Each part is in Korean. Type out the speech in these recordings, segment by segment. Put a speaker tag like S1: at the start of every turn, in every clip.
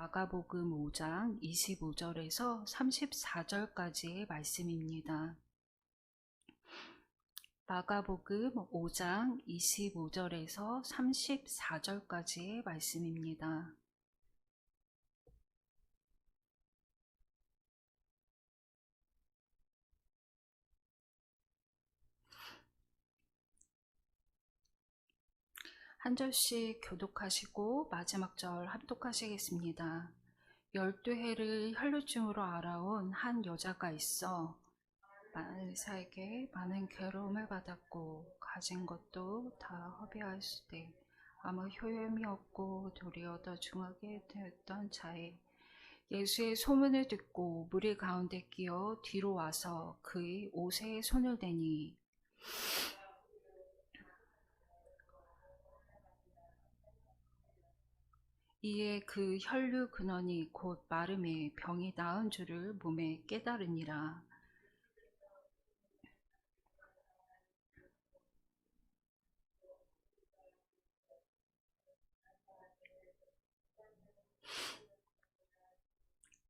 S1: 마가복음 5장 25절에서 34절까지의 말씀입니다. 마가복음 5장 25절에서 34절까지의 말씀입니다. 한 절씩 교독하시고 마지막 절 합독하시겠습니다. 열두 해를 혈루증으로 알아온 한 여자가 있어 의사에게 많은 괴로움을 받았고 가진 것도 다 허비하였으되 아무 효염이 없고 도리어 더 중하게 되었던 자에 예수의 소문을 듣고 무리 가운데 끼어 뒤로 와서 그의 옷에 손을 대니 이에 그 혈류 근원이 곧 마름에 병이 나은 줄을 몸에 깨달으니라.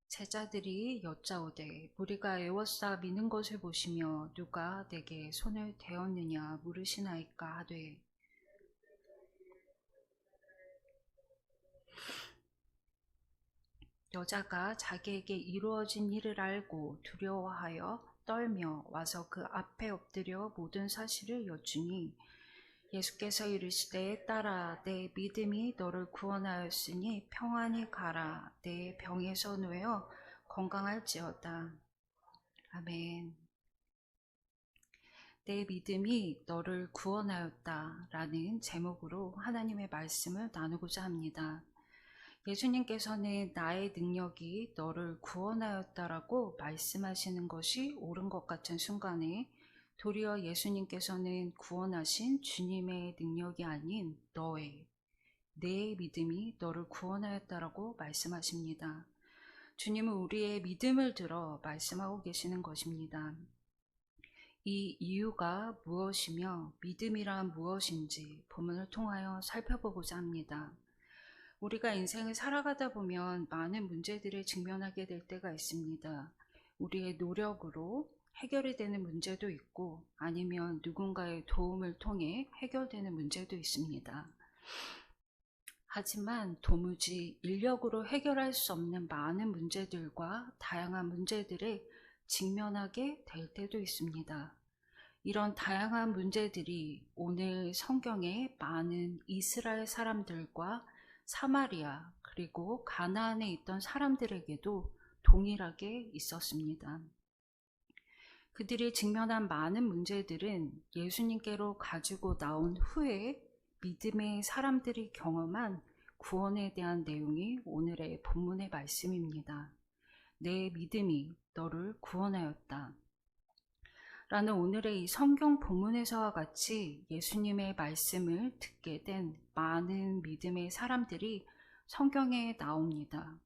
S1: 제자들이 여짜오되 우리가 애워싸 미는 것을 보시며 누가 내게 손을 대었느냐 물으시나이까 하되 여자가 자기에게 이루어진 일을 알고 두려워하여 떨며 와서 그 앞에 엎드려 모든 사실을 여쭈니 예수께서 이르시되 딸아 내 믿음이 너를 구원하였으니 평안히 가라. 내 병에서 놓여 건강할지어다. 아멘 내 믿음이 너를 구원하였다. 라는 제목으로 하나님의 말씀을 나누고자 합니다. 예수님께서는 나의 능력이 너를 구원하였다라고 말씀하시는 것이 옳은 것 같은 순간에 도리어 예수님께서는 구원하신 주님의 능력이 아닌 너의 내 믿음이 너를 구원하였다라고 말씀하십니다. 주님은 우리의 믿음을 들어 말씀하고 계시는 것입니다. 이 이유가 무엇이며 믿음이란 무엇인지 본문을 통하여 살펴보고자 합니다. 우리가 인생을 살아가다 보면 많은 문제들을 직면하게 될 때가 있습니다. 우리의 노력으로 해결이 되는 문제도 있고 아니면 누군가의 도움을 통해 해결되는 문제도 있습니다. 하지만 도무지 인력으로 해결할 수 없는 많은 문제들과 다양한 문제들에 직면하게 될 때도 있습니다. 이런 다양한 문제들이 오늘 성경에 많은 이스라엘 사람들과 사마리아 그리고 가나안에 있던 사람들에게도 동일하게 있었습니다. 그들이 직면한 많은 문제들은 예수님께로 가지고 나온 후에 믿음의 사람들이 경험한 구원에 대한 내용이 오늘의 본문의 말씀입니다. 내 믿음이 너를 구원하였다. 라는 오늘의 이 성경 본문에서와 같이 예수님의 말씀을 듣게 된 많은 믿음의 사람들이 성경에 나옵니다.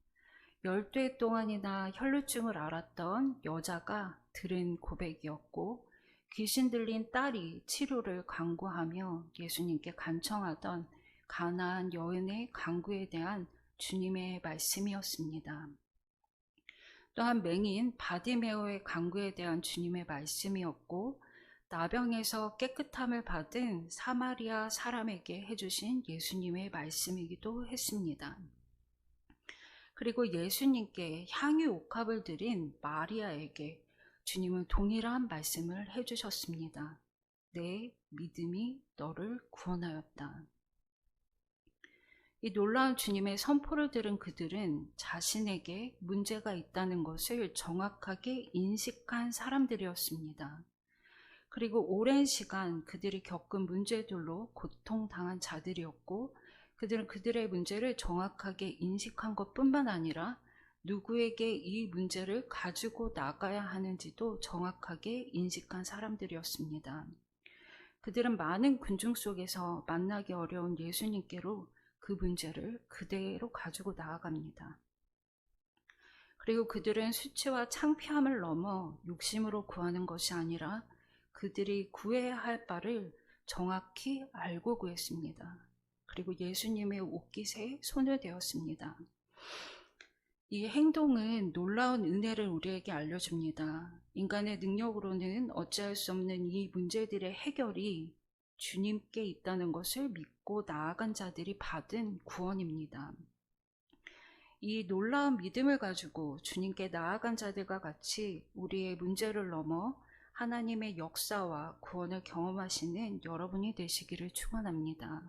S1: 열두 해 동안이나 혈루증을 앓았던 여자가 들은 고백이었고 귀신 들린 딸이 치료를 강구하며 예수님께 간청하던 가나안 여인의 강구에 대한 주님의 말씀이었습니다. 또한 맹인 바디메오의 강구에 대한 주님의 말씀이었고 나병에서 깨끗함을 받은 사마리아 사람에게 해주신 예수님의 말씀이기도 했습니다. 그리고 예수님께 향유 옥합을 드린 마리아에게 주님은 동일한 말씀을 해주셨습니다. 내 믿음이 너를 구원하였다. 이 놀라운 주님의 선포를 들은 그들은 자신에게 문제가 있다는 것을 정확하게 인식한 사람들이었습니다. 그리고 오랜 시간 그들이 겪은 문제들로 고통당한 자들이었고 그들은 그들의 문제를 정확하게 인식한 것 뿐만 아니라 누구에게 이 문제를 가지고 나가야 하는지도 정확하게 인식한 사람들이었습니다. 그들은 많은 군중 속에서 만나기 어려운 예수님께로 그 문제를 그대로 가지고 나아갑니다. 그리고 그들은 수치와 창피함을 넘어 욕심으로 구하는 것이 아니라 그들이 구해야 할 바를 정확히 알고 구했습니다. 그리고 예수님의 옷깃에 손을 대었습니다. 이 행동은 놀라운 은혜를 우리에게 알려줍니다. 인간의 능력으로는 어찌할 수 없는 이 문제들의 해결이 주님께 있다는 것을 믿고 나아간 자들이 받은 구원입니다. 이 놀라운 믿음을 가지고 주님께 나아간 자들과 같이 우리의 문제를 넘어 하나님의 역사와 구원을 경험하시는 여러분이 되시기를 축원합니다.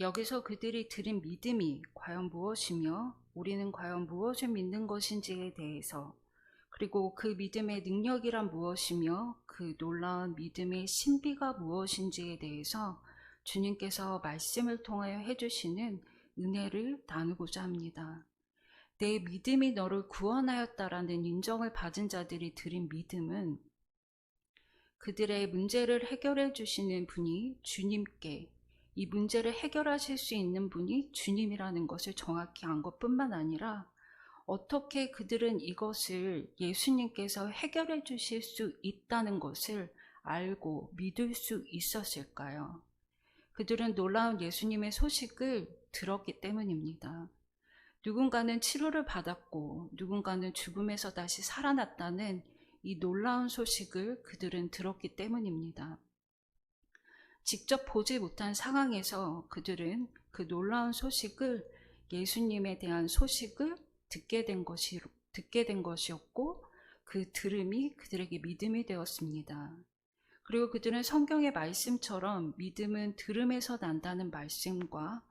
S1: 여기서 그들이 드린 믿음이 과연 무엇이며 우리는 과연 무엇을 믿는 것인지에 대해서 그리고 그 믿음의 능력이란 무엇이며 그 놀라운 믿음의 신비가 무엇인지에 대해서 주님께서 말씀을 통하여 해주시는 은혜를 나누고자 합니다. 내 믿음이 너를 구원하였다라는 인정을 받은 자들이 드린 믿음은 그들의 문제를 해결해 주시는 분이 주님께 이 문제를 해결하실 수 있는 분이 주님이라는 것을 정확히 안 것뿐만 아니라 어떻게 그들은 이것을 예수님께서 해결해 주실 수 있다는 것을 알고 믿을 수 있었을까요? 그들은 놀라운 예수님의 소식을 들었기 때문입니다. 누군가는 치료를 받았고 누군가는 죽음에서 다시 살아났다는 이 놀라운 소식을 그들은 들었기 때문입니다. 직접 보지 못한 상황에서 그들은 그 놀라운 소식을 예수님에 대한 소식을 듣게 된 것이 듣게 된 것이었고 그 들음이 그들에게 믿음이 되었습니다. 그리고 그들은 성경의 말씀처럼 믿음은 들음에서 난다는 말씀과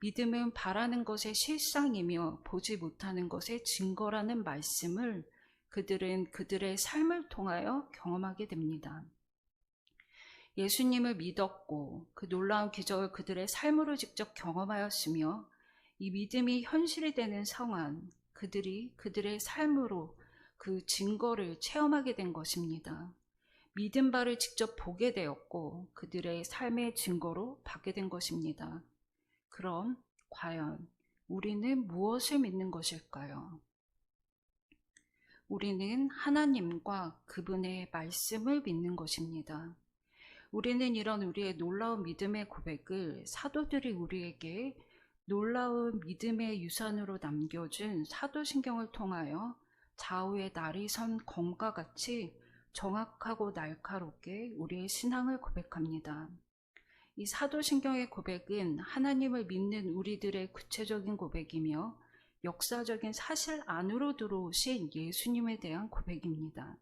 S1: 믿음은 바라는 것의 실상이며 보지 못하는 것의 증거라는 말씀을 그들은 그들의 삶을 통하여 경험하게 됩니다. 예수님을 믿었고 그 놀라운 기적을 그들의 삶으로 직접 경험하였으며 이 믿음이 현실이 되는 상황, 그들이 그들의 삶으로 그 증거를 체험하게 된 것입니다. 믿은 바를 직접 보게 되었고 그들의 삶의 증거로 받게 된 것입니다. 그럼 과연 우리는 무엇을 믿는 것일까요? 우리는 하나님과 그분의 말씀을 믿는 것입니다. 우리는 이런 우리의 놀라운 믿음의 고백을 사도들이 우리에게 놀라운 믿음의 유산으로 남겨준 사도신경을 통하여 좌우의 날이 선 검과 같이 정확하고 날카롭게 우리의 신앙을 고백합니다. 이 사도신경의 고백은 하나님을 믿는 우리들의 구체적인 고백이며 역사적인 사실 안으로 들어오신 예수님에 대한 고백입니다.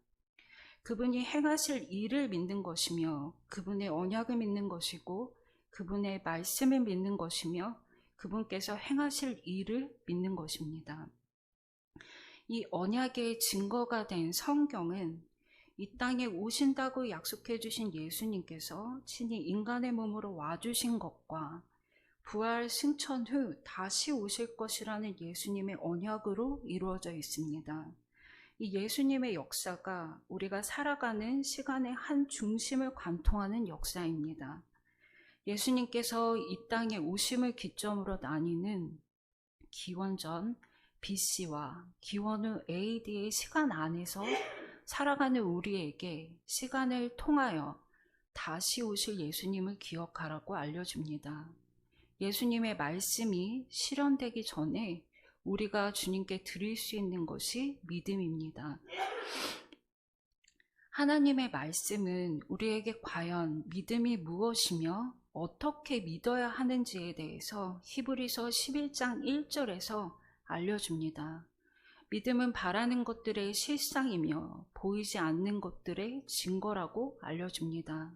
S1: 그분이 행하실 일을 믿는 것이며 그분의 언약을 믿는 것이고 그분의 말씀을 믿는 것이며 그분께서 행하실 일을 믿는 것입니다. 이 언약의 증거가 된 성경은 이 땅에 오신다고 약속해 주신 예수님께서 친히 인간의 몸으로 와주신 것과 부활 승천 후 다시 오실 것이라는 예수님의 언약으로 이루어져 있습니다. 이 예수님의 역사가 우리가 살아가는 시간의 한 중심을 관통하는 역사입니다. 예수님께서 이 땅에 오심을 기점으로 나뉘는 기원전 BC와 기원 후 AD의 시간 안에서 살아가는 우리에게 시간을 통하여 다시 오실 예수님을 기억하라고 알려줍니다. 예수님의 말씀이 실현되기 전에 우리가 주님께 드릴 수 있는 것이 믿음입니다. 하나님의 말씀은 우리에게 과연 믿음이 무엇이며 어떻게 믿어야 하는지에 대해서 히브리서 11장 1절에서 알려줍니다. 믿음은 바라는 것들의 실상이며 보이지 않는 것들의 증거라고 알려줍니다.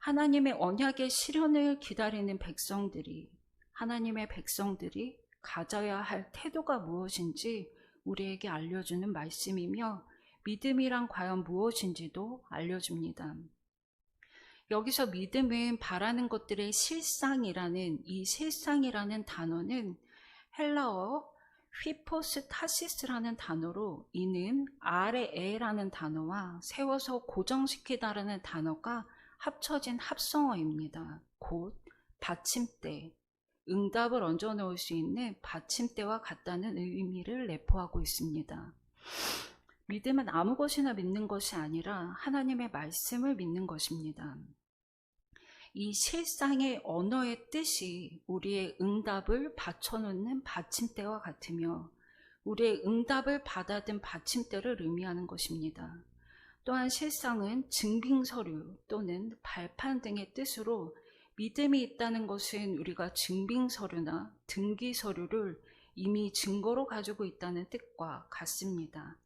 S1: 하나님의 언약의 실현을 기다리는 백성들이 하나님의 백성들이 가져야 할 태도가 무엇인지 우리에게 알려주는 말씀이며 믿음이란 과연 무엇인지도 알려줍니다. 여기서 믿음은 바라는 것들의 실상이라는 이 실상이라는 단어는 헬라어 휘포스타시스라는 단어로 이는 아래 에라는 단어와 세워서 고정시키다라는 단어가 합쳐진 합성어입니다. 곧 받침대, 응답을 얹어 놓을 수 있는 받침대와 같다는 의미를 내포하고 있습니다. 믿음은 아무 것이나 믿는 것이 아니라 하나님의 말씀을 믿는 것입니다. 이 실상의 언어의 뜻이 우리의 응답을 받쳐놓는 받침대와 같으며 우리의 응답을 받아든 받침대를 의미하는 것입니다. 또한 실상은 증빙서류 또는 발판 등의 뜻으로 믿음이 있다는 것은 우리가 증빙서류나 등기서류를 이미 증거로 가지고 있다는 뜻과 같습니다.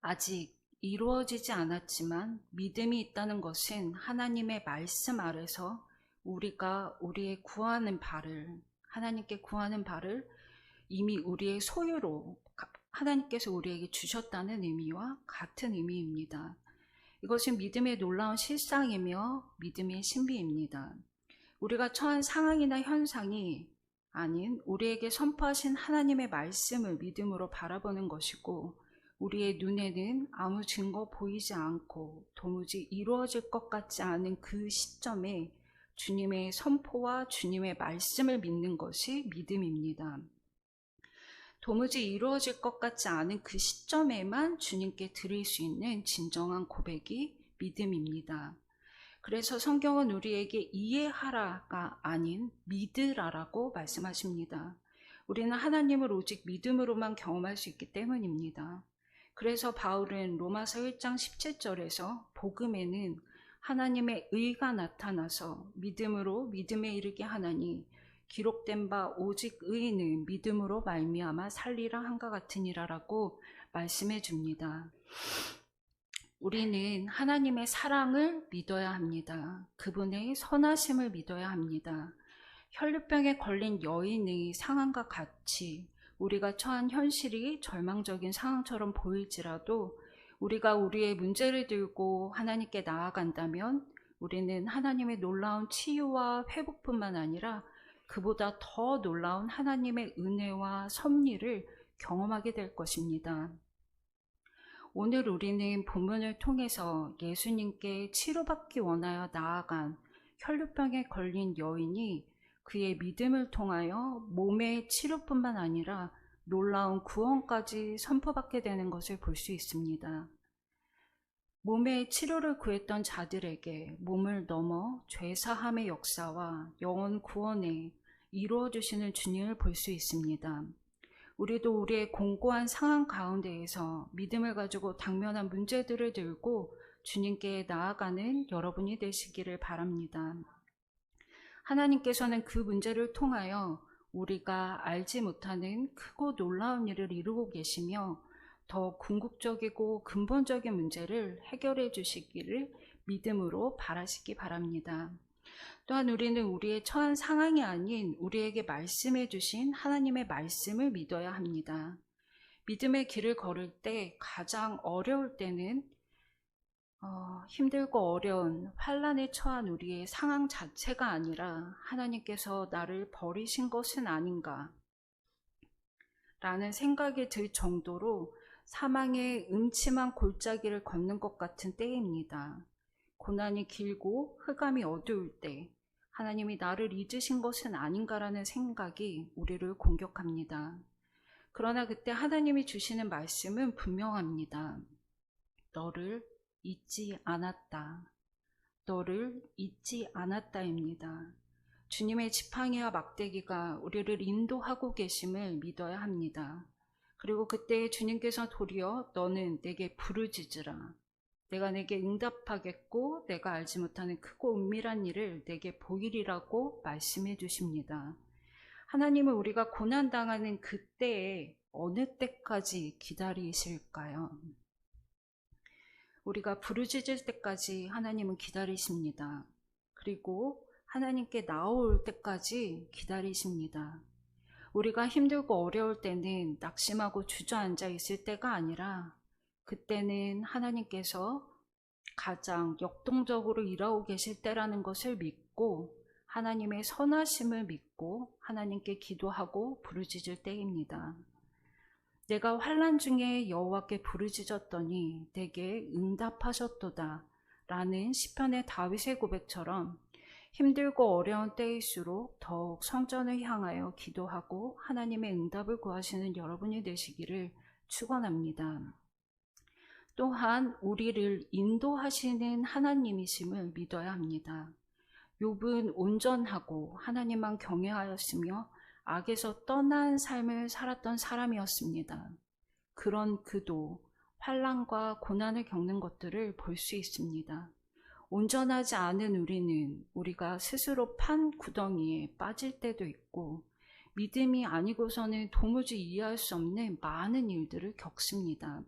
S1: 아직 이루어지지 않았지만 믿음이 있다는 것은 하나님의 말씀 아래서 우리가 우리의 구하는 바를 하나님께 구하는 바를 이미 우리의 소유로 하나님께서 우리에게 주셨다는 의미와 같은 의미입니다. 이것은 믿음의 놀라운 실상이며 믿음의 신비입니다. 우리가 처한 상황이나 현상이 아닌 우리에게 선포하신 하나님의 말씀을 믿음으로 바라보는 것이고 우리의 눈에는 아무 증거 보이지 않고 도무지 이루어질 것 같지 않은 그 시점에 주님의 선포와 주님의 말씀을 믿는 것이 믿음입니다. 도무지 이루어질 것 같지 않은 그 시점에만 주님께 드릴 수 있는 진정한 고백이 믿음입니다. 그래서 성경은 우리에게 이해하라가 아닌 믿으라라고 말씀하십니다. 우리는 하나님을 오직 믿음으로만 경험할 수 있기 때문입니다. 그래서 바울은 로마서 1장 17절에서 복음에는 하나님의 의가 나타나서 믿음으로 믿음에 이르게 하나니 기록된 바 오직 의인은 믿음으로 말미암아 살리라 한과 같으니라라고 말씀해 줍니다. 우리는 하나님의 사랑을 믿어야 합니다. 그분의 선하심을 믿어야 합니다. 혈류병에 걸린 여인의 상황과 같이 우리가 처한 현실이 절망적인 상황처럼 보일지라도 우리가 우리의 문제를 들고 하나님께 나아간다면 우리는 하나님의 놀라운 치유와 회복뿐만 아니라 그보다 더 놀라운 하나님의 은혜와 섭리를 경험하게 될 것입니다. 오늘 우리는 본문을 통해서 예수님께 치료받기 원하여 나아간 혈류병에 걸린 여인이 그의 믿음을 통하여 몸의 치료뿐만 아니라 놀라운 구원까지 선포받게 되는 것을 볼 수 있습니다. 몸의 치료를 구했던 자들에게 몸을 넘어 죄사함의 역사와 영원 구원에 이루어 주시는 주님을 볼 수 있습니다. 우리도 우리의 공고한 상황 가운데에서 믿음을 가지고 당면한 문제들을 들고 주님께 나아가는 여러분이 되시기를 바랍니다. 하나님께서는 그 문제를 통하여 우리가 알지 못하는 크고 놀라운 일을 이루고 계시며 더 궁극적이고 근본적인 문제를 해결해 주시기를 믿음으로 바라시기 바랍니다. 또한 우리는 우리의 처한 상황이 아닌 우리에게 말씀해 주신 하나님의 말씀을 믿어야 합니다. 믿음의 길을 걸을 때 가장 어려울 때는 어, 힘들고 어려운 환란에 처한 우리의 상황 자체가 아니라 하나님께서 나를 버리신 것은 아닌가 라는 생각이 들 정도로 사망의 음침한 골짜기를 걷는 것 같은 때입니다. 고난이 길고 흑암이 어두울 때 하나님이 나를 잊으신 것은 아닌가라는 생각이 우리를 공격합니다. 그러나 그때 하나님이 주시는 말씀은 분명합니다. 너를 잊지 않았다. 너를 잊지 않았다입니다. 주님의 지팡이와 막대기가 우리를 인도하고 계심을 믿어야 합니다. 그리고 그때 주님께서 도리어 너는 내게 부르짖으라. 내가 내게 응답하겠고 내가 알지 못하는 크고 은밀한 일을 내게 보이리라고 말씀해 주십니다. 하나님은 우리가 고난당하는 그때에 어느 때까지 기다리실까요? 우리가 부르짖을 때까지 하나님은 기다리십니다. 그리고 하나님께 나올 때까지 기다리십니다. 우리가 힘들고 어려울 때는 낙심하고 주저앉아 있을 때가 아니라 그때는 하나님께서 가장 역동적으로 일하고 계실 때라는 것을 믿고 하나님의 선하심을 믿고 하나님께 기도하고 부르짖을 때입니다. 내가 환란 중에 여호와께 부르짖었더니 내게 응답하셨도다 라는 시편의 다윗의 고백처럼 힘들고 어려운 때일수록 더욱 성전을 향하여 기도하고 하나님의 응답을 구하시는 여러분이 되시기를 축원합니다. 또한 우리를 인도하시는 하나님이심을 믿어야 합니다. 욥은 온전하고 하나님만 경외하였으며 악에서 떠난 삶을 살았던 사람이었습니다. 그런 그도 환란과 고난을 겪는 것들을 볼 수 있습니다. 온전하지 않은 우리는 우리가 스스로 판 구덩이에 빠질 때도 있고 믿음이 아니고서는 도무지 이해할 수 없는 많은 일들을 겪습니다.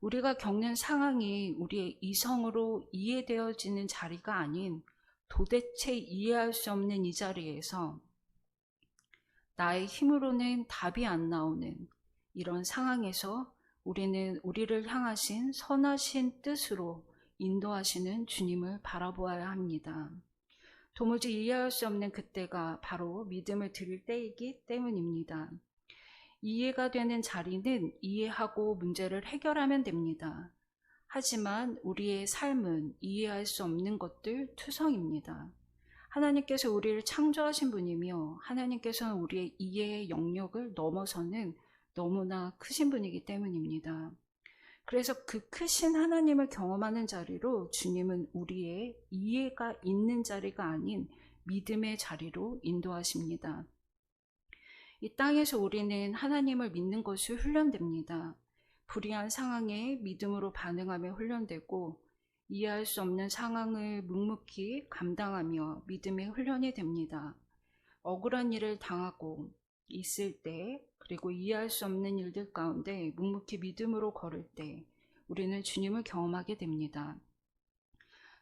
S1: 우리가 겪는 상황이 우리의 이성으로 이해되어지는 자리가 아닌 도대체 이해할 수 없는 이 자리에서 나의 힘으로는 답이 안 나오는 이런 상황에서 우리는 우리를 향하신 선하신 뜻으로 인도하시는 주님을 바라보아야 합니다. 도무지 이해할 수 없는 그때가 바로 믿음을 드릴 때이기 때문입니다. 이해가 되는 자리는 이해하고 문제를 해결하면 됩니다. 하지만 우리의 삶은 이해할 수 없는 것들 투성입니다. 하나님께서 우리를 창조하신 분이며 하나님께서는 우리의 이해의 영역을 넘어서는 너무나 크신 분이기 때문입니다. 그래서 그 크신 하나님을 경험하는 자리로 주님은 우리의 이해가 있는 자리가 아닌 믿음의 자리로 인도하십니다. 이 땅에서 우리는 하나님을 믿는 것이 훈련됩니다. 불이한 상황에 믿음으로 반응하며 훈련되고 이해할 수 없는 상황을 묵묵히 감당하며 믿음의 훈련이 됩니다. 억울한 일을 당하고 있을 때 그리고 이해할 수 없는 일들 가운데 묵묵히 믿음으로 걸을 때 우리는 주님을 경험하게 됩니다.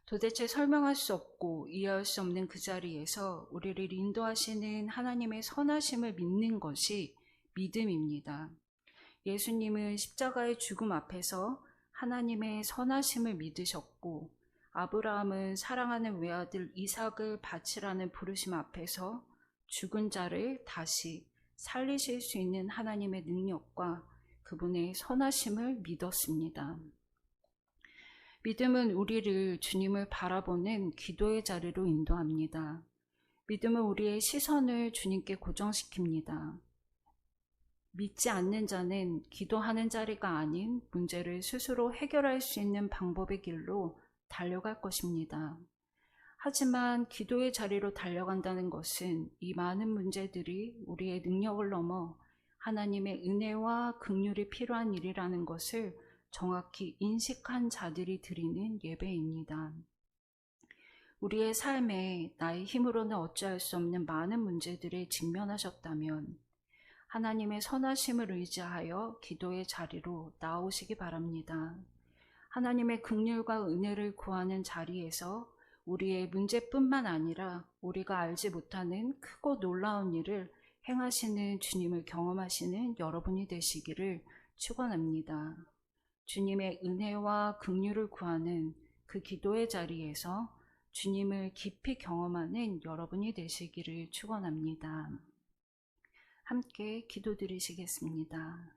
S1: 도대체 설명할 수 없고 이해할 수 없는 그 자리에서 우리를 인도하시는 하나님의 선하심을 믿는 것이 믿음입니다. 예수님은 십자가의 죽음 앞에서 하나님의 선하심을 믿으셨고 아브라함은 사랑하는 외아들 이삭을 바치라는 부르심 앞에서 죽은 자를 다시 살리실 수 있는 하나님의 능력과 그분의 선하심을 믿었습니다. 믿음은 우리를 주님을 바라보는 기도의 자리로 인도합니다. 믿음은 우리의 시선을 주님께 고정시킵니다. 믿지 않는 자는 기도하는 자리가 아닌 문제를 스스로 해결할 수 있는 방법의 길로 달려갈 것입니다. 하지만 기도의 자리로 달려간다는 것은 이 많은 문제들이 우리의 능력을 넘어 하나님의 은혜와 긍휼이 필요한 일이라는 것을 정확히 인식한 자들이 드리는 예배입니다. 우리의 삶에 나의 힘으로는 어찌할 수 없는 많은 문제들에 직면하셨다면 하나님의 선하심을 의지하여 기도의 자리로 나오시기 바랍니다. 하나님의 긍휼과 은혜를 구하는 자리에서 우리의 문제뿐만 아니라 우리가 알지 못하는 크고 놀라운 일을 행하시는 주님을 경험하시는 여러분이 되시기를 축원합니다. 주님의 은혜와 긍휼을 구하는 그 기도의 자리에서 주님을 깊이 경험하는 여러분이 되시기를 축원합니다. 함께 기도드리시겠습니다.